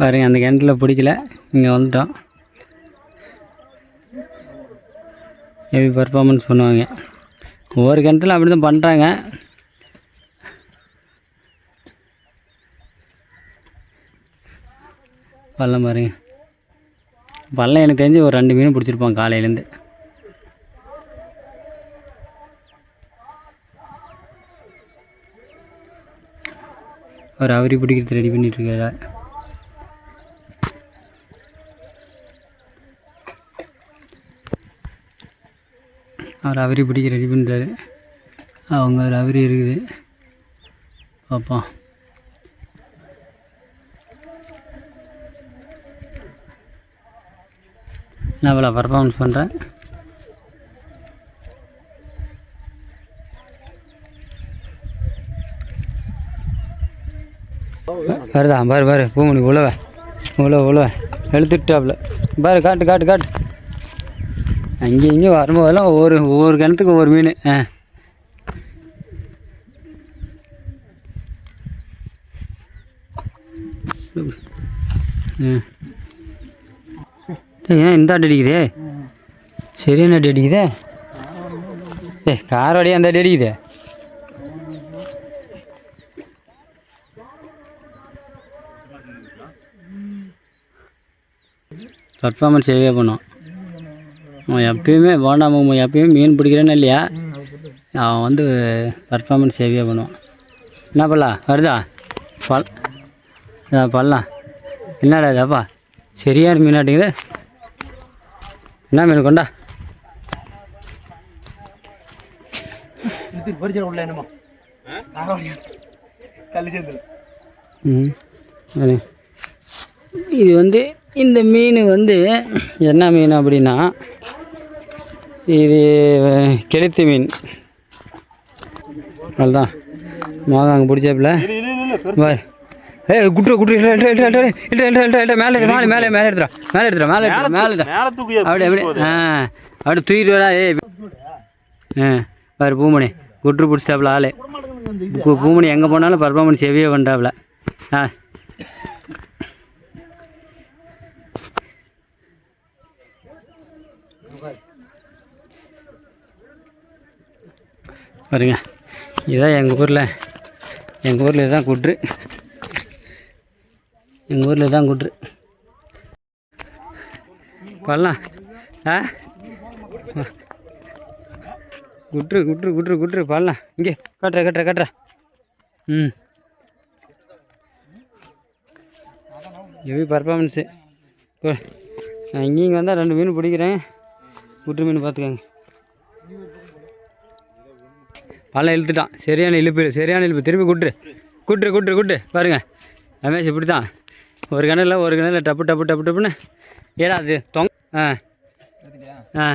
பாருங்க அந்த கிணத்துல பிடிக்கல. இங்கே வந்துட்டோம். எப்படி பர்ஃபார்மன்ஸ் பண்ணுவாங்க. ஒவ்வொரு கிணத்துல அப்படி தான் பண்ணுறாங்க பள்ளம் பாருங்க. பள்ளம் எனக்கு தெரிஞ்சு ஒரு ரெண்டு மீன் பிடிச்சிருப்பான் காலையிலேருந்து அவர் அவரி பிடிக்கிறது ரெடி பண்ணிட்டு இருக்காரு அவர் அவரி பிடிக்க ரெடி பண்ணுறாரு அவங்க ஒரு அவரி இருக்குது. பார்ப்போம் நான் இவ்வளோ பர்ஃபார்மன்ஸ் பண்ணுறேன் வருதா? பாரு பாரு பூமணி உழவ உழவ உழவ. எழுத்துட்டாப்புல பாரு காட்டு காட்டு காட்டு. அங்கே இங்கே வரும்போதெல்லாம் ஒவ்வொரு ஒவ்வொரு கிணத்துக்கு ஒவ்வொரு மீன். ஆ. ம் ஏன் இந்த அடி அடிக்குதே சரியான அடி அடிக்குதே? ஏ கார் வழியாக அந்த அடி அடிக்குதே? பர்ஃபார்மன்ஸ் ஹெவியாக பண்ணும். அவன் எப்பயுமே வேண்டாம் எப்பயுமே மீன் பிடிக்கிறேன்னு இல்லையா? அவன் வந்து பர்ஃபார்மன்ஸ் ஹெவியாக பண்ணுவான். என்ன பண்ணலாம் வருதா? பல். பண்ணலாம் என்னடா இதப்பா சரியான மீனாட்டிங்குது என்ன மீன் கொண்டா? இது வந்து இந்த மீன் வந்து என்ன மீன் அப்படின்னா இது கெளுத்து மீன் அவ்வளோதான் மோகம் அங்கே பிடிச்சாப்புல பாய் ஏ குட்ரு குட்ரு மேலே மேலே மேலே மேலே எடுத்துடா மேலே எடுத்துடா மேலே எடுத்துடா மேலே அப்படி அப்படி ஆ அப்படி தூக்கிட்டு வரா ஏ ஆ பாரு பூமணி குட்ரு பிடிச்சாப்புல ஆள் பூமணி எங்கே போனாலும் பர்ஃபார்மன்ஸ் ஹெவியாக பண்ணுறாப்புல ஆ பாருங்க. இதுதான் எங்கள் ஊரில். எங்கள் ஊரில் இதுதான் குட்ரு எங்கள் ஊரில் தான் குட்ரு பண்ணலாம் ஆ? குட்ரு குட்ரு குட்ரு குட்ரு பண்ணலாம் இங்கே கட்டுற கட்டுற கட்டுற. ம். எப்படி பர்ஃபார்மன்ஸு நான் இங்கேயும் வந்தால் ரெண்டு மீன் பிடிக்கிறேன். குட்ரு மீன் பார்த்துக்கோங்க. பல்ல இழுத்துட்டான். சரியான இழுப்பு சரியான இழுப்பு. திருப்பி குட்ரு குட்ரு குட்ரு குட்ரு பாருங்க. ரமேஷ் இப்படி தான் ஒரு கிணறுல ஒரு கிணறுல டப்பு டப்பு டப்பு டப்புன்னு. ஏடா அது? தொங் ஆ. ஆ.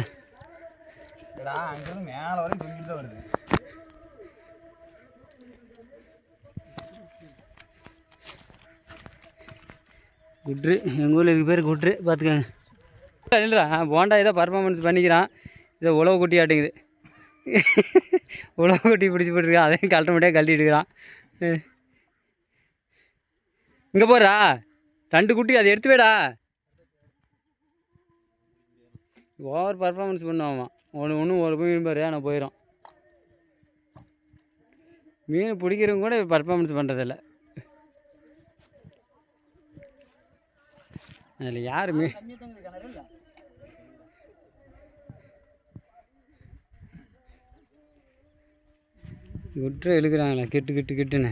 குட்ரு எங்கள் ஊரில் இதுக்கு பேர் குட்ரு பார்த்துக்கோங்க இல்லைடா போண்டா ஏதோ பர்ஃபார்மன்ஸ் பண்ணிக்கிறான். இதை உழவு குட்டி ஆட்டுங்குது உழவு கொட்டி பிடிச்சி போட்டுருக்கான் அதையும் கழட்ட முடியாது கழட்டிட்டு இருக்கிறான். இங்கே போகிறா ரெண்டு குட்டி அதை எடுத்து வேடா. ஓவர் பர்ஃபார்மன்ஸ் பண்ணுவான் ஒன்று ஒன்று ஒரு மீன் பாரு நான் போயிடும் மீன் பிடிக்கிறவங்க கூட பர்ஃபார்மன்ஸ் பண்ணுறதில்ல அதில் யார் மீன் விட்டு இழுக்கிறாங்களா கெட்டு கிட்டு கெட்டுன்னு.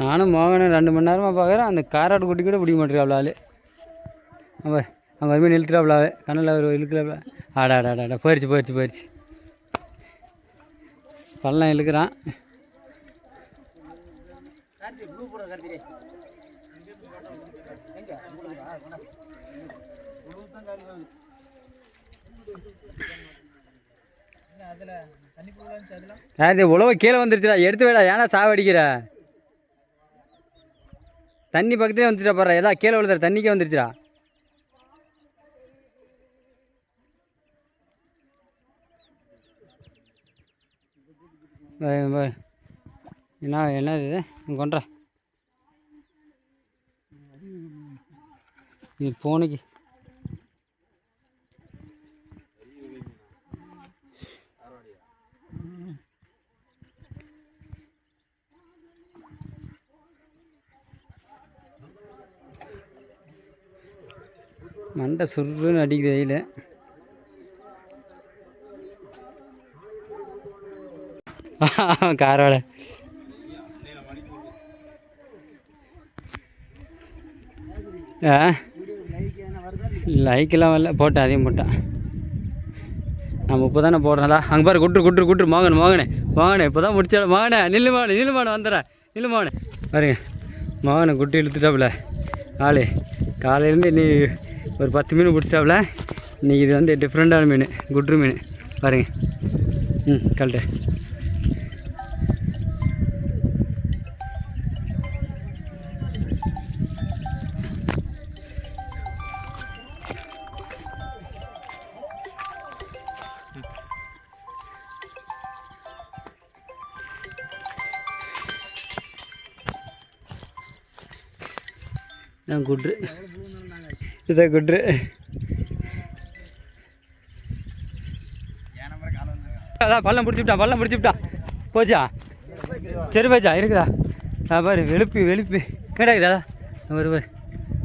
நானும் மோகனும் ரெண்டு மணி நேரமாக பார்க்குறேன். அந்த காராட்டு குட்டி கூட பிடிக்க மாட்டேறாப்ல ஆள். அவன் அவன் வறுமையை கண்ணில் அவர் இழுக்கிறாப்ல ஆடா ஆடா ஆடா போயிடுச்சு போயிடுச்சு போயிடுச்சு பள்ளம் இழுக்கிறான். அது உழவு கீழே வந்துருச்சுடா. எடுத்து வேடா. ஏன்னா சாவடிக்கிற தண்ணி பக்கத்துலேயே வந்துச்சுடா பாரு. ஏதா கீழே விழுதுற தண்ணிக்கே வந்துருச்சுடா. என்ன என்னது இது? இங்க கொண்ட இது மண்டை சுருன்னு அடிக்குது வெயில் காரோட ஆ? லைக்கெல்லாம் வரல. போட்டேன் அதையும் போட்டேன். நம்ம இப்போ தானே போடுறதா அங்கே பாரு குட்ரு குட்ரு குட்ரு மோகன் மோகனே. மோகனே இப்போ தான் முடிச்சா மோகனே நில்லு மோகனே நில்லு மோகன் வந்துடுறேன் நில்லு மோகனே. பாருங்க. மோகனை குட்டி இழுத்துட்டாப்புல. ஆளு. காலையிலேருந்து நீ ஒரு பத்து மீன் பிடிச்சாப்புல இன்னைக்கு இது வந்து டிஃப்ரெண்ட்டான மீன் குட்ரு மீன். பாருங்க. ம் கழட்டு. நான் குட்ரு. இதை குட்ரு. அதான் பள்ளம் பிடிச்சி விட்டான் பள்ளம் பிடிச்சிவிட்டான் போச்சா? சரி போச்சா? இருக்குதா? நான் பாரு வெளுப்பி வெளுப்பி. கேட்டாக்குதா ஒரு பாரு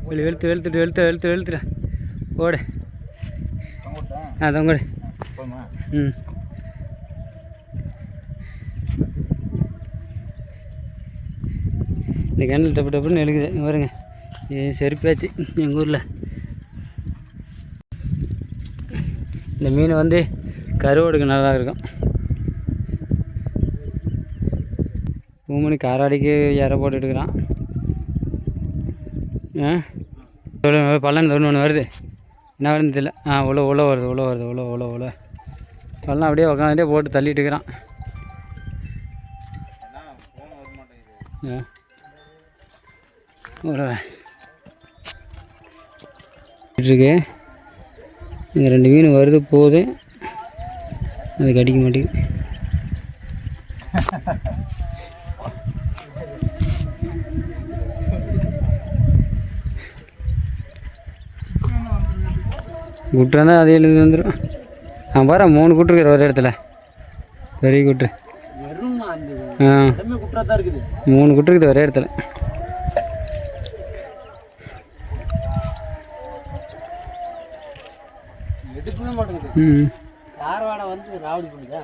வெளி வெளுத்து வெளுத்துட்டு வெளுத்து வெளுத்து வெளுத்துட்டு. ஓடு. ஆ தொங்கடு ம். இந்த கிணல் டப்பு டப்புன்னு எழுக்குது வருங்க பாருங்க. செருப்பாச்சு எங்கள் ஊரில். இந்த மீன் வந்து கருவாடுக்கு நல்லா இருக்கும். பூமணி காராடிக்கு இற போட்டு ஆ? பள்ளம் தொண்ணு ஒன்று வருது. என்ன வருது தெரியல. ஆ உள்ள உள்ள வருது உழவு வருது உள்ள உள்ள உள்ள பள்ளம் அப்படியே உக்காந்துட்டே போட்டு தள்ளிட்டு இருக்கிறான் ஆ. ஒரு இருக்கு. இங்கே ரெண்டு மீன் வருது போகுது. அது கடிக்க மாட்டேங்குது. குட்டு இருந்தால் அதே எழுதி வந்துடும் ஆ பாரு மூணு குட்டு இருக்கிற ஒரு இடத்துல. பெரிய குட்டு ஆ. தான் மூணு குட்டு இருக்குது ஒரே இடத்துல. எடுக்கவே மாட்டேங்குது. காரவாடை வந்து ராவடி பண்ணுதா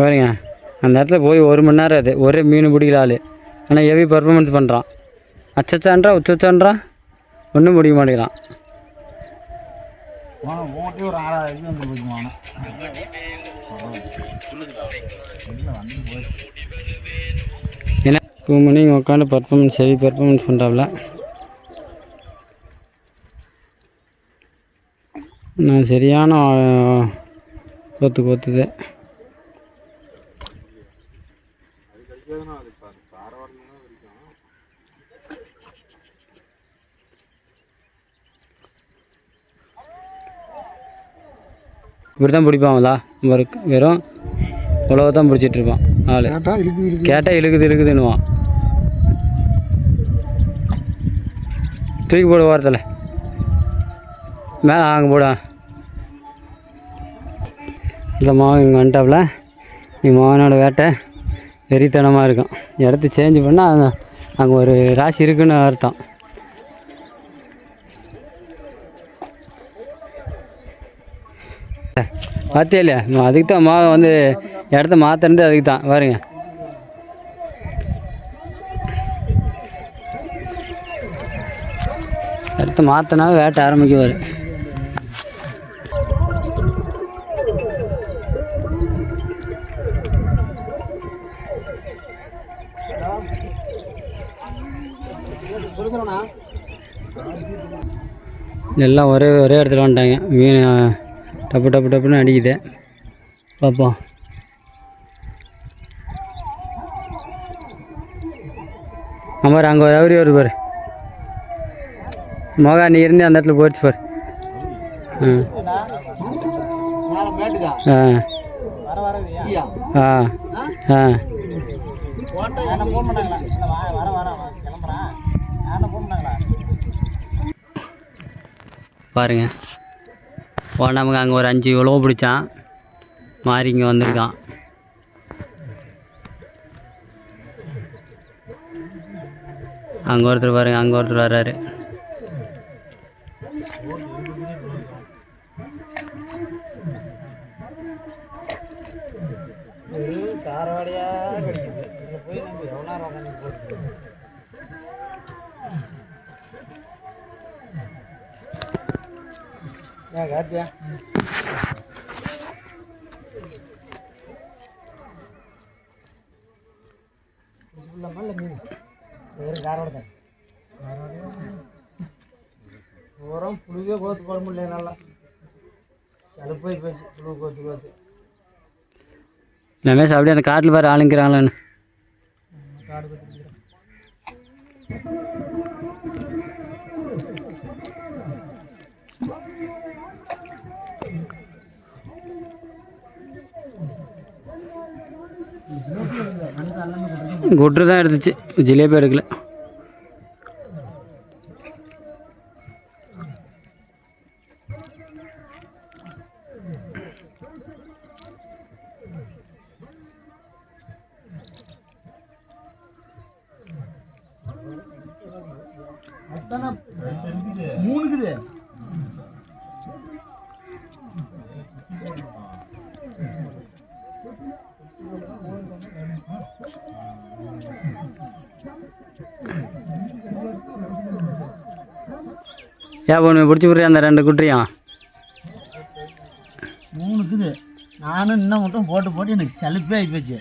பாருங்க அந்த இடத்துல போய் ஒரு மணி நேரம் அது ஒரே மீன் பிடிக்கிற ஆள். ஆனால் ஹெவி பர்ஃபார்மன்ஸ் பண்ணுறான் அச்சச்சான்றா உச்சச்சான்றா? ஒன்றும் பிடிக்க மாட்டேங்கிறான். ஏன்னா டூ மணி உட்காந்து பர்ஃபார்மன்ஸ் ஹெவி பர்ஃபார்மன்ஸ் பண்ணுறாப்புல நான் சரியான கொத்து கொத்துது. இப்படி தான் பிடிப்பாங்களா வெறும் உழவை தான் பிடிச்சிட்டு இருப்பான் ஆள் கேட்டால் இழுக்குது இழுக்குதுன்னுவான். தூக்கி போடு ஓரத்தில் மேலே ஆங்க போட. இந்த மாவன் இங்கே வந்துட்டாப்புல நீ மாவனோட வேட்டை வெறித்தனமாக இருக்கும். இடத்த சேஞ்ச் பண்ணால் அங்கே அங்கே ஒரு ராசி இருக்குன்னு அர்த்தம். பார்த்தே இல்லையா? அதுக்கு தான் மா வந்து இடத்த மாற்றுறது அதுக்கு தான். பாருங்க. இடத்த மாற்றினா வேட்டை ஆரம்பிக்குவார். எல்லாம் ஒரே ஒரே இடத்துல வந்துட்டாங்க. மீன் ஆ, டப்பு டப்பு டப்புன்னு அடிக்குது. பார்ப்போம் ஆமாம் அங்கே ஒரு எவரி வருது பாரு. மோகா நீ இருந்து அந்த இடத்துல போயிடுச்சு பாரு. ஆ. ஐயா ஆ. ஆ ஓட்ட என்ன ஃபோன் பண்ணாங்களா இல்ல, வா வர வர வர, கிளம்புறேன் யாரை ஃபோன் பண்ணாங்களா பாருங்க. நமக்கு அங்கே ஒரு அஞ்சு உழவு பிடிச்சான். மாறி இங்கே வந்திருக்கான். அங்கே ஒருத்தர் பாருங்க அங்கே ஒருத்தர் வர்றாரு. காரவாடியா கிடைக்குது இதில் போய் நம்ம எவ்வளோ நேரம் உட்காந்து போகிறது ஏன் கார்த்தியா. ஃபுல்லாக இல்லை மீன். வெறும் காரோட தான். புழுவே கோத்து போட முடியல நல்லா கடுப்பாய் பேசி புழு கோத்து கோத்து. ரமேஷ் அப்படியே அந்த காட்டில் பாரு ஆளுங்கிறாங்களான்னு காடு குட்ரு தான் எடுத்துச்சு. ஜிலேபி எடுக்கல. மூணுக்குது ஏன் பொண்ணு பிடிச்சி விட்றியா அந்த ரெண்டு குட்டியும்? மூணுக்குது. நானும் இன்னும் மட்டும் போட்டு போட்டு எனக்கு சலுப்பே ஆகிப்போச்சு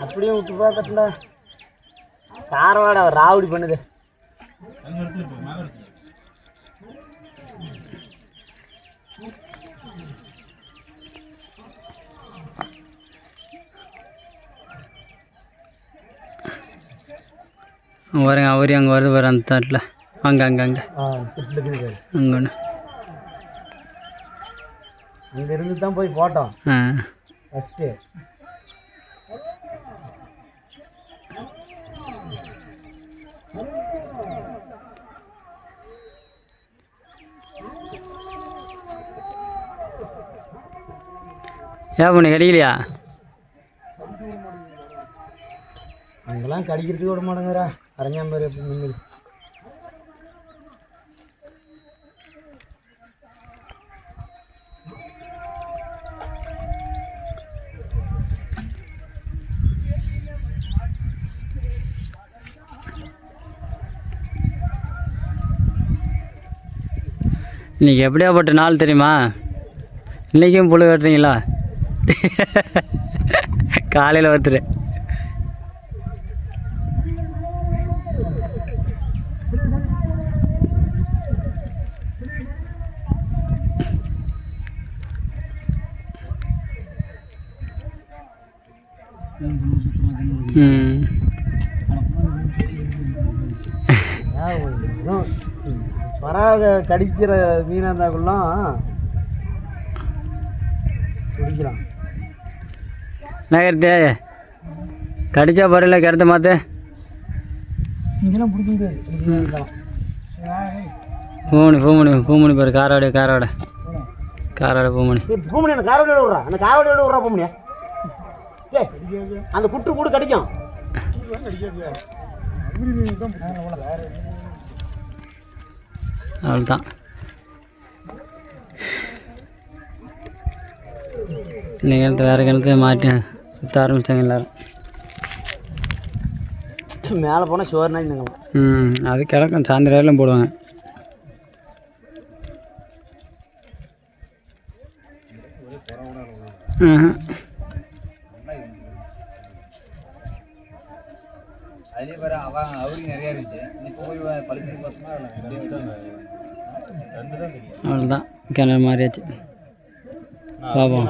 அப்படியே விட்டு பார்க்கட்டுல காரவாடை ராவடி பண்ணுது அங்க பாருங்க அவரையும் அங்கே வருது பாரு அந்த தாட்டில் அங்கே அங்கே அங்கே. அங்கே ஒன்று அங்கே இருந்து தான் போய் போட்டோம் ஆ. ஃபஸ்ட்டு ஏன் பொண்ணு கிடைக்கலையா? அங்கெல்லாம் கடிக்கிறதுக்கு விட மாட்டேங்கிறா അറിഞ്ഞാൽ எப்படி நின்று இன்னைக்கு எப்படியாப்பட்ட நாள் தெரியுமா? இன்றைக்கும் புழு வெட்டுறீங்களா காலையில் ஒருத்தர் ம் பராக கடிக்கிற மீனாக இருந்தாக்குள்ளாம் குடிக்கிறான் நகர்த்தே. கடிச்சா பரவாயில்ல கிடத்த பிடிக்கலாம் பூமணி பூமணி பூமணி பாரு காரோட காரோட. காரோட பூமணி. பூமணி காவடியோட விட்றா? அந்த காவடியோட விட்றா பூமணியா? அந்த குட்டு கூட கடிக்கும். அவ்வளோதான் இன்னைக்கு கிணத்து வேறு கிணத்து மாட்டி சுற்ற ஆரம்பிச்சிட்டாங்க எல்லாரும். மேலே போனால் சோறு நாங்க ம் அது கிடக்கும். சாயந்தரம் போடுவாங்க. ம்ஹும். அதுலேயே பாரு அவன் அவருக்கு நிறையா இருந்துச்சு இப்போ போய் பழிச்சு பார்த்தோம்னா அவ்வளோதான் கிணறு மாறியாச்சு பாப்போம்.